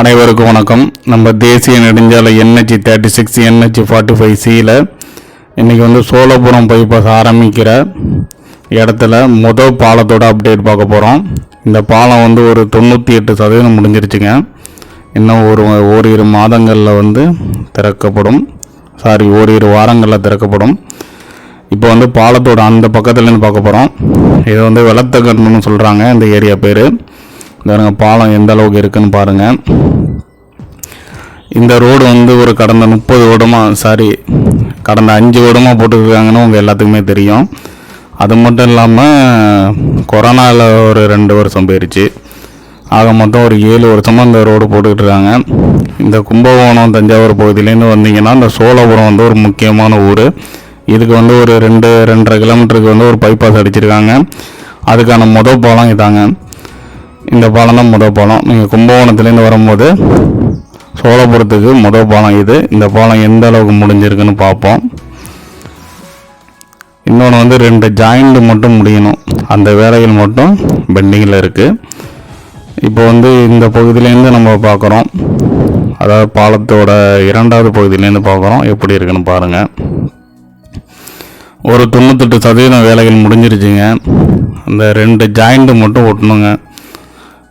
அனைவருக்கும் வணக்கம். நம்ம தேசிய நெடுஞ்சாலை NH thirty six NH forty five சியில் இன்றைக்கி வந்து சோழபுரம் பைபாஸ் ஆரம்பிக்கிற இடத்துல மொதல் பாலத்தோட அப்டேட் பார்க்க போகிறோம் இந்த பாலம் வந்து ஒரு தொண்ணூற்றி எட்டு சதவீதம் முடிஞ்சிருச்சுங்க. இன்னும் ஒரு ஓரிரு மாதங்களில் வந்து திறக்கப்படும். சாரி ஓரிரு வாரங்களில் திறக்கப்படும். இப்போ வந்து பாலத்தோட அந்த பக்கத்துலேருந்து பார்க்க போகிறோம் இது வந்து வெள்ளத்தக்கன்னு சொல்கிறாங்க இந்த ஏரியா பேர். பாருங்க பாலம் எந்த அளவுக்கு இருக்குன்னு பாருங்கள் இந்த ரோடு வந்து ஒரு கடந்த முப்பது வருடமாக சாரி கடந்த அஞ்சு வருடமாக போட்டுருக்காங்கன்னு உங்கள் எல்லாத்துக்குமே தெரியும். அது மட்டும் இல்லாமல் கொரோனாவில் ஒரு ரெண்டு வருஷம் போயிடுச்சு ஆக மொத்தம் ஒரு ஏழு வருஷமாக இந்த ரோடு போட்டுக்கிட்டு இருக்காங்க இந்த கும்பகோணம் தஞ்சாவூர் பகுதியிலேருந்து வந்தீங்கன்னா இந்த சோழபுரம் வந்து ஒரு முக்கியமான ஊர். இதுக்கு வந்து ஒரு ரெண்டு ரெண்டரை கிலோமீட்டருக்கு வந்து ஒரு பைபாஸ் அடிச்சிருக்காங்க. அதுக்கான மொதல் பாலம் இதாங்க. இந்த பாலம் தான் முதல் பாலம். நீங்கள் கும்பகோணத்துலேருந்து வரும்போது சோழபுரத்துக்கு முதல் பாலம் இது. இந்த பாலம் எந்த அளவுக்கு முடிஞ்சிருக்குன்னு பார்ப்போம். இன்னொன்று வந்து ரெண்டு ஜாயிண்ட் மட்டும் முடியணும். அந்த வேலைகள் மட்டும் பெண்டிங்கில் இருக்குது இப்போ வந்து இந்த பகுதியிலேருந்து நம்ம பார்க்குறோம். அதாவது பாலத்தோட இரண்டாவது பகுதியிலேருந்து பார்க்குறோம். எப்படி இருக்குன்னு பாருங்கள் ஒரு தொண்ணூத்தெட்டு சதவீதம் வேலைகள் முடிஞ்சிருச்சுங்க. அந்த ரெண்டு ஜாயிண்ட்டு மட்டும் ஒட்டணுங்க.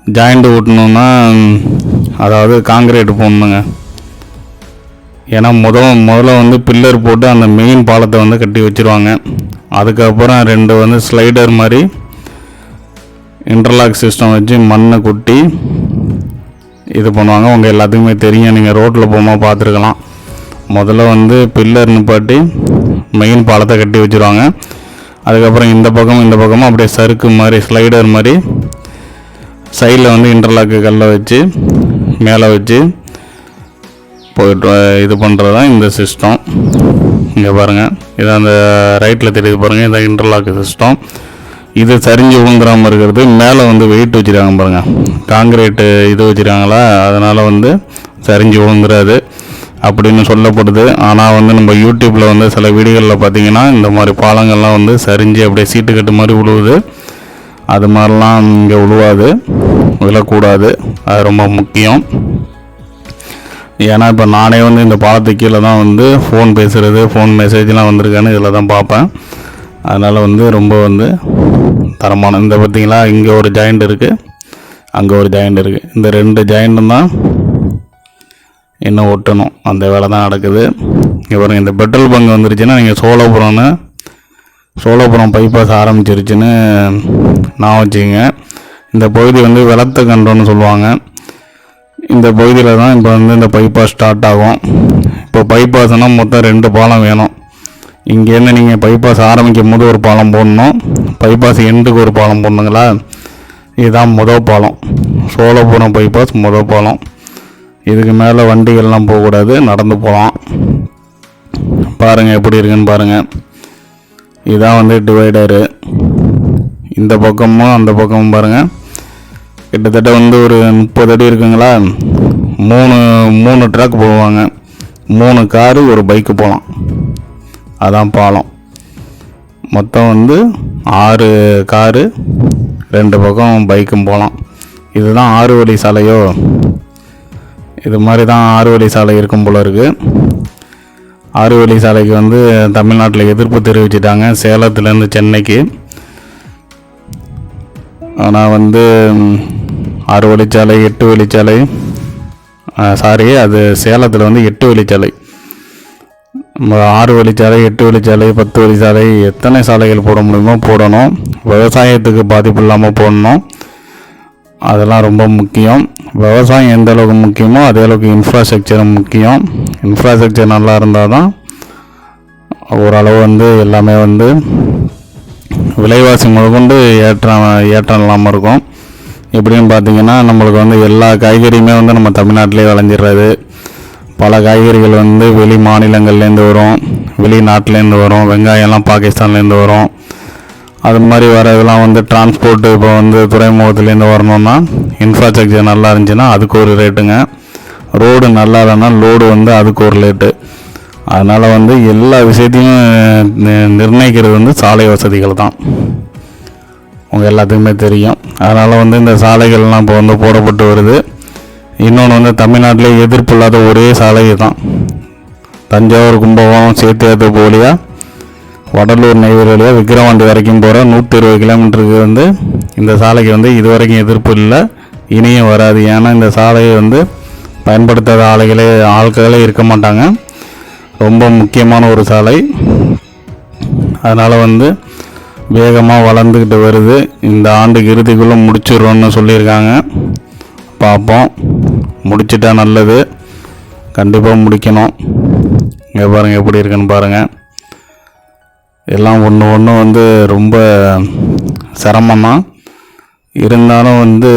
ஜாயிண்ட் ஓட்டணுன்னா அதாவது காங்கிரீட் போடணுங்க. ஏன்னா முத முதல்ல வந்து பில்லர் போட்டு அந்த மெயின் பாலத்தை வந்து கட்டி வச்சுருவாங்க. அதுக்கப்புறம் ரெண்டு வந்து ஸ்லைடர் மாதிரி இன்டர்லாக் சிஸ்டம் வச்சு மண்ணை கொட்டி இது பண்ணுவாங்க. உங்கள் எல்லாத்துக்குமே தெரியும். நீங்கள் ரோட்டில் போகும்போது பார்த்துருக்கலாம். முதல்ல வந்து பில்லர் நிப்பாட்டி மெயின் பாலத்தை கட்டி வச்சுருவாங்க. அதுக்கப்புறம் இந்த பக்கம் இந்த பக்கமும் அப்படியே சறுக்கு மாதிரி ஸ்லைடர் மாதிரி சைடில் வந்து இன்டர்லாக்கு கல்லை வச்சு மேலே வச்சு போயிட்டு இது பண்ணுறது தான் இந்த சிஸ்டம் இங்கே பாருங்கள் இது அந்த ரைட்டில் தெரியுது பாருங்கள் இதான் இன்டர்லாக்கு சிஸ்டம் இது சரிஞ்சு விழுந்துடாமல் இருக்கிறது. மேலே வந்து வெயிட் வச்சுருக்காங்க பாருங்கள் காங்கிரீட்டு இது வச்சுருக்காங்களா? அதனால் வந்து சரிஞ்சு விழுந்துடாது அப்படின்னு சொல்லப்படுது. ஆனால் வந்து நம்ம யூடியூப்பில் வந்து சில வீடியோகளில் பார்த்தீங்கன்னா இந்த மாதிரி பாலங்கள்லாம் வந்து சரிஞ்சு அப்படியே சீட்டு கட்டு மாதிரி விழுவுது அது மாதிரிலாம் இங்கே விழுவாது விழக்கூடாது அது ரொம்ப முக்கியம். ஏன்னா இப்போ நானே வந்து இந்த பாலத்துக்கு கீழே தான் வந்து ஃபோன் பேசுகிறது ஃபோன் மெசேஜ்லாம் வந்திருக்கான்னு இதில் தான் பார்ப்பேன். அதனால் வந்து ரொம்ப வந்து தரமான இந்த பார்த்திங்கன்னா இங்கே ஒரு ஜாயிண்ட் இருக்குது அங்கே ஒரு ஜாயிண்ட் இருக்குது இந்த ரெண்டு ஜாயிண்ட்டும் தான் இன்னும் ஒட்டணும். அந்த வேலை தான் நடக்குது. இங்கே இந்த பெட்ரோல் பங்க் வந்துருச்சுன்னா நீங்கள் சோழபுரம்னு சோழபுரம் பைபாஸ் ஆரம்பிச்சிருச்சுன்னு நான் வச்சுக்கோங்க. இந்த பகுதி வந்து வெளத்த கண்டோன்னு சொல்லுவாங்க. இந்த பகுதியில் தான் இப்போ வந்து இந்த பைபாஸ் ஸ்டார்ட் ஆகும். இப்போ பைபாஸ்னால் மொத்தம் ரெண்டு பாலம் வேணும். இங்கேருந்து நீங்கள் பைபாஸ் ஆரம்பிக்கும் போது ஒரு பாலம் போடணும். பைபாஸ் எண்டுக்கு ஒரு பாலம் போடணுங்களா? இதுதான் முதல் பாலம். சோழபுரம் பைபாஸ் முதல் பாலம். இதுக்கு மேலே வண்டிகள்லாம் போகக்கூடாது. நடந்து போகலாம். பாருங்கள் எப்படி இருக்குன்னு பாருங்கள் இதான் வந்து டிவைடரு இந்த பக்கமும் அந்த பக்கமும் பாருங்கள் கிட்டத்தட்ட வந்து ஒரு முப்பது அடி இருக்குங்களா? மூணு மூணு ட்ராக் போவாங்க மூணு காரு ஒரு பைக்கு போகலாம் அதான் பாலம். மொத்தம் வந்து ஆறு காரு ரெண்டு பக்கம் பைக்கும் போகலாம் இதுதான் ஆறு வழி சாலையோ? இது மாதிரி தான் ஆறு வழி சாலை இருக்கும் போல இருக்குது ஆறு வழி சாலைக்கு வந்து தமிழ்நாட்டில் எதிர்ப்பு தெரிவிச்சிட்டாங்க. சேலத்துலேருந்து சென்னைக்கு. ஆனால் வந்து ஆறு வழிச்சாலை எட்டு வழிச்சாலை சாரி அது சேலத்தில் வந்து எட்டு வழிச்சாலை ஆறு வழிச்சாலை எட்டு வழிச்சாலை பத்து வழிச்சாலை எத்தனை சாலைகள் போட முடியுமோ போடணும். விவசாயத்துக்கு பாதிப்பு இல்லாமல் போடணும். அதெல்லாம் ரொம்ப முக்கியம். விவசாயம் எந்த அளவுக்கு முக்கியமோ அதே அளவுக்கு இன்ஃப்ராஸ்ட்ரக்சரும் முக்கியம். இன்ஃப்ராஸ்ட்ரக்சர் நல்லா இருந்தால் தான் ஓரளவு வந்து எல்லாமே வந்து விலைவாசி முதற்கொண்டு ஏற்றம் ஏற்றம் இல்லாமல் இருக்கும். எப்படின்னு பார்த்தீங்கன்னா நம்மளுக்கு வந்து எல்லா காய்கறியுமே வந்து நம்ம தமிழ்நாட்டிலே விளைஞ்சிடுறது. பல காய்கறிகள் வந்து வெளி மாநிலங்கள்லேருந்து வரும் வெளிநாட்டிலேருந்து வரும் வெங்காயம்லாம் பாகிஸ்தான்லேருந்து வரும். அது மாதிரி வர இதெல்லாம் வந்து டிரான்ஸ்போர்ட்டு இப்போ வந்து துறைமுகத்துலேருந்து வரணும்னா இன்ஃப்ராஸ்ட்ரக்சர் நல்லா இருந்துச்சுன்னா அதுக்கு ஒரு ரேட்டுங்க ரோடு நல்லா இல்லைன்னா லோடு வந்து அதுக்கு ஒரு ரேட்டு அதனால் வந்து எல்லா விஷயத்தையும் நிர்ணயிக்கிறது வந்து சாலை வசதிகள் தான். உங்கள் எல்லாத்துக்குமே தெரியும். அதனால் வந்து இந்த சாலைகள்லாம் இப்போ வந்து போடப்பட்டு வருது. இன்னொன்று வந்து தமிழ்நாட்டிலே எதிர்ப்பு இல்லாத ஒரே சாலை தான் தஞ்சாவூர் கும்பகோணம் சேத்தியாத்து போலியா வடலூர் நெய்வேலியா விக்கிரவாண்டி வரைக்கும் போகிற நூற்றி இருபது கிலோமீட்டருக்கு வந்து இந்த சாலைக்கு வந்து இது வரைக்கும் எதிர்ப்பு இல்லை. இனியும் வராது. ஏன்னா இந்த சாலையை வந்து பயன்படுத்தாத ஆலைகளே ஆட்களே இருக்க மாட்டாங்க. ரொம்ப முக்கியமான ஒரு சாலை. அதனால் வந்து வேகமாக வளர்ந்துக்கிட்டு வருது. இந்த ஆண்டுக்கு இறுதிக்குள்ளே முடிச்சிடுறோன்னு சொல்லியிருக்காங்க. பார்ப்போம். முடிச்சிட்டா நல்லது. கண்டிப்பாக முடிக்கணும். இங்கே பாருங்கள் எப்படி இருக்குன்னு பாருங்கள் எல்லாம் ஒன்று ஒன்று வந்து ரொம்ப சிரமம்தான் இருந்தாலும் வந்து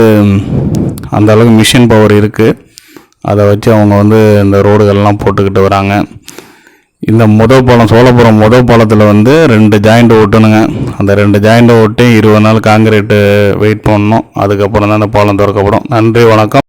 அந்த அளவுக்கு மிஷின் பவர் இருக்குது அதை வச்சு அவங்க வந்து இந்த ரோடுகள்லாம் போட்டுக்கிட்டு வராங்க. இந்த முத பாலம் சோழபுரம் முத பாலத்தில் வந்து ரெண்டு ஜாயிண்ட் ஓட்டணுங்க. அந்த ரெண்டு ஜாயிண்ட் ஓட்டி இருபது நாள் காங்கிரீட்டு வெயிட் பண்ணணும். அதுக்கப்புறம் தான் அந்த பாலம் திறக்கப்படும். நன்றி வணக்கம்.